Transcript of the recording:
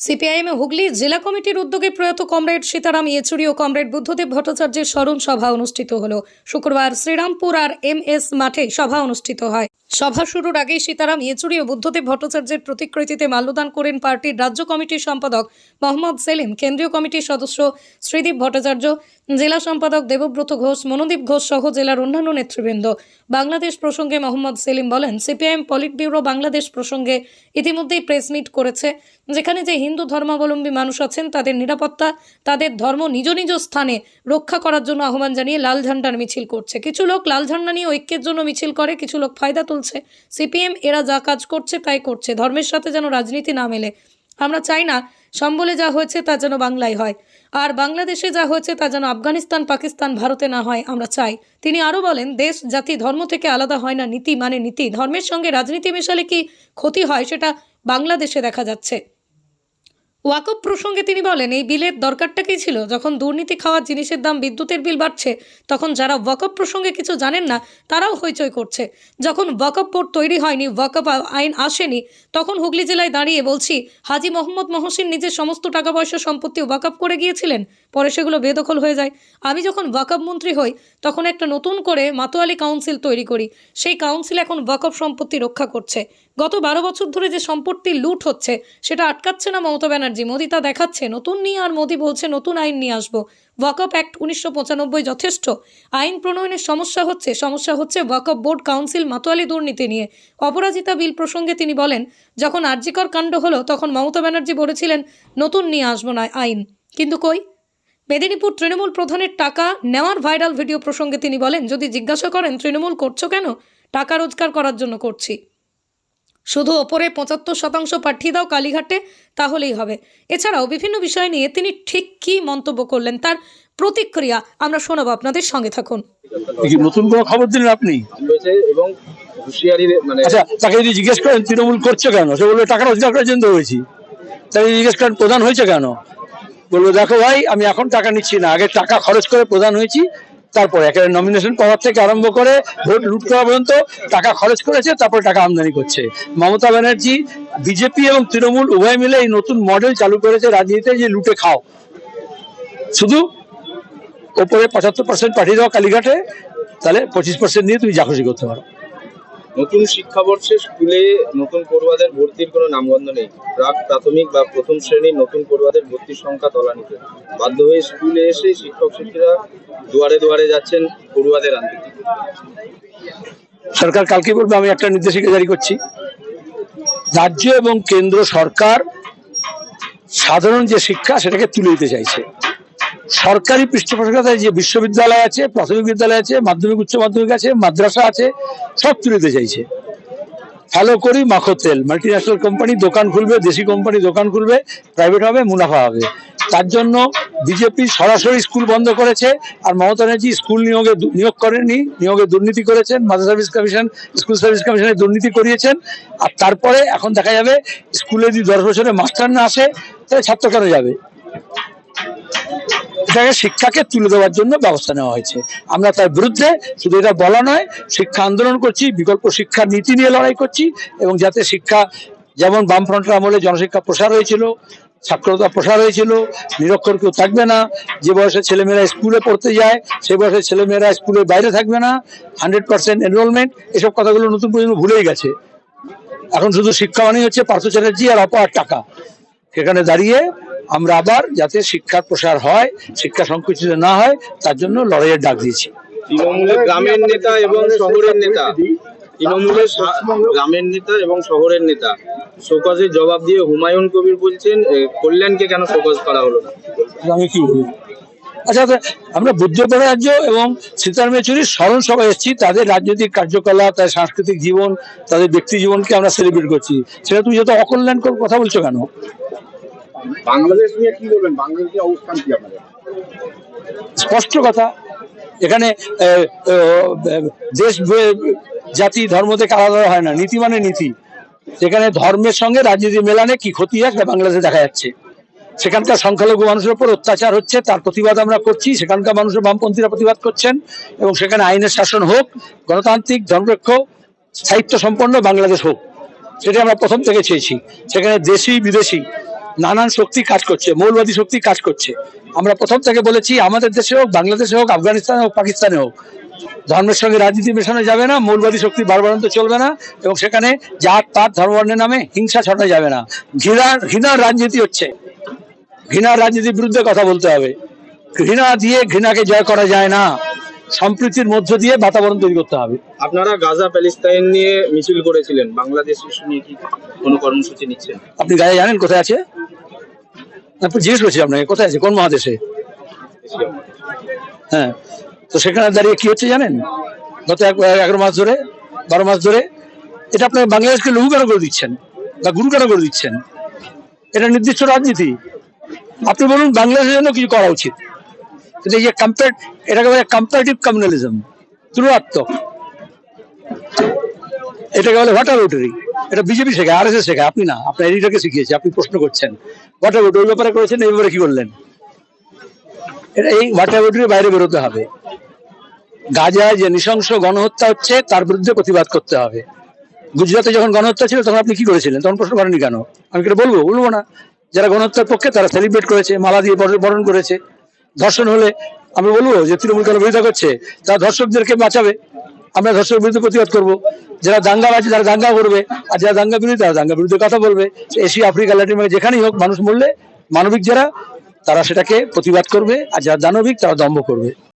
CPIM Hooghly জেলা কমিটির উদ্যোগে প্রয়াত কমরেড সীতারাম ইয়েচুরি ও কমরেড বুদ্ধদেব ভট্টাচার্যের স্মরণ সভা অনুষ্ঠিত হল। শুক্রবার শ্রীরামপুর আর এম এস মাঠে সভা অনুষ্ঠিত হয়। সভা শুরুর আগেই সীতারাম ইয়েচুরি ও বুদ্ধদেব ভট্টাচার্যের প্রতিকৃতিতে মাল্যদান করেন পার্টির রাজ্য কমিটির সম্পাদক মোহাম্মদ সেলিম, কেন্দ্রীয় কমিটির সদস্য শ্রীদীপ ভট্টাচার্য, জেলা সম্পাদক দেবব্রত ঘোষ, মনোদীপ ঘোষ সহ জেলার অন্যান্য নেতৃবৃন্দ। বাংলাদেশ প্রসঙ্গে মোহাম্মদ সেলিম বলেন, সিপিআইএম পলিট ব্যুরো বাংলাদেশ প্রসঙ্গে ইতিমধ্যেই প্রেস মিট করেছে। যেখানে যে হিন্দু ধর্মাবলম্বী মানুষ আছেন, তাদের নিরাপত্তা, তাদের ধর্ম নিজ নিজ স্থানে রক্ষা করার জন্য আহ্বান জানিয়ে লাল ঝান্ডার মিছিল করছে। কিছু লোক লাল ঝান্ডা নিয়ে ঐক্যের জন্য মিছিল করে, কিছু লোক ফায়দা তুলছে। সিপিএম এরা যা কাজ করছে তাই করছে। ধর্মের সাথে যেন রাজনীতি না মেলে। আমরা চাই না সম্বলে যা হয়েছে তা যেন বাংলায় হয়। আর বাংলাদেশে যা হয়েছে তা যেন আফগানিস্তান, পাকিস্তান, ভারতে না হয়, আমরা চাই। তিনি আরও বলেন, দেশ, জাতি, ধর্ম থেকে আলাদা হয় না, নীতি মানে নীতি। ধর্মের সঙ্গে রাজনীতি মেশালে কি ক্ষতি হয়, সেটা বাংলাদেশে দেখা যাচ্ছে। ওয়াকফ প্রসঙ্গে তিনি বলেন, এই বিলের দরকারটা কী ছিল? যখন দুর্নীতি খাওয়ার জিনিসের দাম বিদ্যুতের বিল বাড়ছে, তখন যারা ওয়াকফ প্রসঙ্গে কিছু জানেন না, তারাও হইচই করছে। যখন ওয়াকফ বোর্ড তৈরি হয়নি, ওয়াকফ আইন আসেনি, তখন হুগলি জেলায় দাঁড়িয়ে বলছি, হাজি মোহাম্মদ মহসিন নিজের সমস্ত টাকা পয়সা সম্পত্তি ওয়াকফ করে গিয়েছিলেন, পরে সেগুলো বেদখল হয়ে যায়। আমি যখন ওয়াকফ মন্ত্রী হই, তখন একটা নতুন করে মাতোয়ালি কাউন্সিল তৈরি করি। সেই কাউন্সিল এখন ওয়াকফ সম্পত্তি রক্ষা করছে। গত বারো বছর ধরে যে সম্পত্তি লুট হচ্ছে, সেটা আটকাচ্ছে না মমতা ব্যানার্জি। মোদি তা দেখাচ্ছে। নতুন নিয়ে আর মোদি বলছে, নতুন আইন নিয়ে আসব। ওয়াকআপ অ্যাক্ট উনিশশো পঁচানব্বই যথেষ্ট। আইন প্রণয়নের সমস্যা হচ্ছে সমস্যা হচ্ছে ওয়াকআপ বোর্ড কাউন্সিল মাতোয়ালি দুর্নীতি নিয়ে। অপরাজিতা বিল প্রসঙ্গে তিনি বলেন, যখন আর্যিকর কাণ্ড হলো, তখন মমতা ব্যানার্জি বলেছিলেন, নতুন নিয়ে আসব না আইন। কিন্তু কই? মেদিনীপুর তৃণমূল প্রধানের টাকা নেওয়ার ভাইরাল ভিডিও প্রসঙ্গে তিনি বলেন, যদি জিজ্ঞাসা করেন, তৃণমূল করছ কেন, টাকা রোজগার করার জন্য করছি। শুধু ওপরে পঁচাত্তর শতাংশ পাঠিয়ে দাও কালীঘাটে তাহলেই হবে। এছাড়াও বিভিন্ন বিষয় নিয়ে তিনি ঠিক কী মন্তব্য করলেন তার প্রতিক্রিয়া আমরা শোনাবো আপনাদের সঙ্গে থাকুন। নতুন কোনো খবর দিলেন আপনি? এবং মানে আচ্ছা তাকে যদি জিজ্ঞেস করেন তৃণমূল করছে কেন? সে বলল টাকা রোজগার করার জন্য হয়েছি। তাকে জিজ্ঞেস করেন প্রধান হয়েছে কেন? বলব দেখো ভাই আমি এখন টাকা নিচ্ছি না আগে টাকা খরচ করে প্রধান হয়েছি তারপরে একেবারে নমিনেশন পাওয়ার থেকে আরম্ভ করে ভোট লুট করা পর্যন্ত টাকা খরচ করেছে, তারপরে টাকা আমদানি করছে। মমতা ব্যানার্জি বিজেপি এবং তৃণমূল উভয় মিলে এই নতুন মডেল চালু করেছে রাজনীতিতে যে লুটে খাও। শুধু ওপরে পঁচাত্তর পার্সেন্ট পাঠিয়ে দেওয়া কালীঘাটে, তাহলে পঁচিশ পার্সেন্ট নিয়ে তুমি যা খুশি করতে পারো। নতুন শিক্ষাবর্ষে স্কুলে নতুন পড়ুয়াদের ভর্তির কোনো নামগন্ধ নেই। প্রাক, প্রাথমিক বা প্রথম শ্রেণির নতুন পড়ুয়াদের ভর্তির সংখ্যা তলানিতে বাধ্য হয়ে স্কুলে এসে শিক্ষক, শিক্ষিকা দুয়ারে দুয়ারে যাচ্ছেন পড়ুয়াদের আনতে। সরকার, কালকে বলবে, আমি একটা নির্দেশিকা জারি করছি। রাজ্য এবং কেন্দ্র সরকার সাধারণ যে শিক্ষা, সেটাকে তুলে দিতে চাইছে। সরকারি পৃষ্ঠপোষকতায় যে বিশ্ববিদ্যালয় আছে, প্রাথমিক বিদ্যালয় আছে, মাধ্যমিক, উচ্চ মাধ্যমিক আছে, মাদ্রাসা আছে, সব তুলে দিতে চাইছে। ফলো করি, মাখো তেল। মাল্টি কোম্পানি দোকান খুলবে, দেশি কোম্পানি দোকান খুলবে প্রাইভেট হবে, মুনাফা হবে। তার জন্য বিজেপি সরাসরি স্কুল বন্ধ করেছে আর মমতা ব্যানার্জি স্কুল নিয়োগে নিয়োগ করেননি, নিয়োগে দুর্নীতি করেছেন mother service commission school service কমিশনে দুর্নীতি করিয়েছেন আর তারপরে এখন দেখা যাবে স্কুলে যদি দশ বছরে মাস্টার না আসে, তাহলে ছাত্র কেন যাবে? এটাকে শিক্ষাকে তুলে দেওয়ার জন্য ব্যবস্থা নেওয়া হয়েছে। আমরা তার বিরুদ্ধে শুধু এটা বলা নয়, শিক্ষা আন্দোলন করছি, বিকল্প শিক্ষার নীতি নিয়ে লড়াই করছি এবং যাতে শিক্ষা, যেমন বামফ্রন্টের আমলে জনশিক্ষা প্রসার হয়েছিল সাক্ষরতা প্রসার হয়েছিল, নিরক্ষর কেউ থাকবে না, যে বয়সে ছেলেমেয়েরা স্কুলে পড়তে যায়, সে বয়সে ছেলেমেয়েরা স্কুলের বাইরে থাকবে না, হান্ড্রেড পার্সেন্ট এনরোলমেন্ট এসব কথাগুলো নতুন প্রজন্ম ভুলেই গেছে। এখন শুধু শিক্ষা মানেই হচ্ছে পার্থ চ্যাটার্জি আর অপার টাকা। সেখানে দাঁড়িয়ে আমরা আবার যাতে শিক্ষার প্রসার হয় শিক্ষা সংকুচিত না হয় তার জন্য লড়াইয়ের ডাক দিয়েছি। তৃণমূলের গ্রামের নেতা এবং শহরের নেতা তৃণমূলের গ্রামের নেতা এবং শহরের নেতা শোকজের জবাব দিয়ে হুমায়ুন কবির বলছেন কল্যাণকে কেন শোকজ করা হলো? আমি কি? আচ্ছা তো আমরা বুদ্ধপড়া রাজ্য এবং সীতারাম ইয়েচুরির স্মরণ সভায় এসেছি তাদের রাজনৈতিক কার্যকলাপ তাদের সাংস্কৃতিক জীবন তাদের ব্যক্তি জীবনকে আমরা সেলিব্রেট করছি। সেটা তুমি যত অকল্যাণ কথা বলছো কেন? বাংলাদেশ নিয়ে কি বলবেন? বাংলাদেশের অবস্থান কি আপনাদের? স্পষ্ট কথা, এখানে দেশ জাতি, ধর্ম থেকে আলাদা হয় না। নীতি মানে নীতি। সেখানে ধর্মের সঙ্গে রাজনীতি মেলানে কি ক্ষতি তা বাংলাদেশে দেখা যাচ্ছে। সেখানকার সংখ্যালঘু মানুষের উপর অত্যাচার হচ্ছে, তার প্রতিবাদ আমরা করছি। সেখানকার মানুষের বামপন্থীরা প্রতিবাদ করছেন এবং সেখানে আইনের শাসন হোক, গণতান্ত্রিক, ধর্মরক্ষ স্থায়িত্ব সম্পন্ন বাংলাদেশ হোক সেটা আমরা প্রথম থেকে চেয়েছি। সেখানে দেশি, বিদেশি নানান শক্তি কাজ করছে, মৌলবাদী শক্তি কাজ করছে। আমরা প্রথম থেকে বলেছি, আমাদের দেশে হোক, বাংলাদেশে হোক, আফগানিস্তানে হোক, পাকিস্তানে হোক। ধর্মের সঙ্গে রাজনীতি মেশানো যাবে না, মৌলবাদী শক্তি বারবারন্ত চলবে না, এবং সেখানে জাত, পাত ধর্মের নামে হিংসা ছড়ানো যাবে না। ঘৃণা, ঘৃণার রাজনীতি হচ্ছে। ঘৃণার রাজনীতির বিরুদ্ধে কথা বলতে হবে। ঘৃণা দিয়ে ঘৃণাকে জয় করা যায় না। সম্প্রীতির মধ্য দিয়ে বাতাবরণ তৈরি করতে হবে। আপনারা গাজা প্যালেস্তাইন নিয়ে মিছিল করেছিলেন। বাংলাদেশ ইস্যু নিয়ে কি কোনো কর্মসূচি নিচ্ছেন? আপনি গায়ে জানেন কোথায় আছে? আপনি জিজ্ঞেস করছি আপনাকে কোথায় আছে? কোন মহাদেশে? হ্যাঁ তো সেখানে দাঁড়িয়ে কি হচ্ছে জানেন? গত এক- এগারো মাস ধরে বারো মাস ধরে এটা আপনার বাংলাদেশকে লঘু কেন করে দিচ্ছেন বা গুরু কেন করে দিচ্ছেন। এটা নির্দিষ্ট রাজনীতি। আপনি বলুন বাংলাদেশের জন্য কিছু করা উচিত। কিন্তু এটা আপনি না, আপনার শিখিয়েছে, আপনি প্রশ্ন করছেন। হোয়াটার রোটারি ওই ব্যাপারে করেছেন, এই ব্যাপারে কি করলেন এটা এই রোটারির বাইরে বেরোতে হবে। গাজায় যে নৃশংস গণহত্যা হচ্ছে, তার বিরুদ্ধে প্রতিবাদ করতে হবে। গুজরাটে যখন গণহত্যা ছিল, তখন আপনি কি করেছিলেন? তখন প্রশ্ন করেনি কেন? আমি কেন বলব? বলব না। যারা গণহত্যার পক্ষে, তারা সেলিব্রেট করেছে, মালা দিয়ে বরণ করেছে। ধর্ষণ হলে আমি বলব যে তৃণমূল কেন বিরোধিতা করছে? তারা ধর্ষকদেরকে বাঁচাবে। আমরা ধর্ষকের বিরুদ্ধে প্রতিবাদ করব। যারা দাঙ্গা আছে তারা দাঙ্গা করবে। আর যারা দাঙ্গা বিরুদ্ধে তারা দাঙ্গা বিরুদ্ধে কথা বলবে। এশিয়া, আফ্রিকা ল্যাটিন যেখানেই হোক, মানুষ মরলে মানবিক যারা, তারা সেটাকে প্রতিবাদ করবে। আর যারা দানবিক, তারা দম্ভ করবে।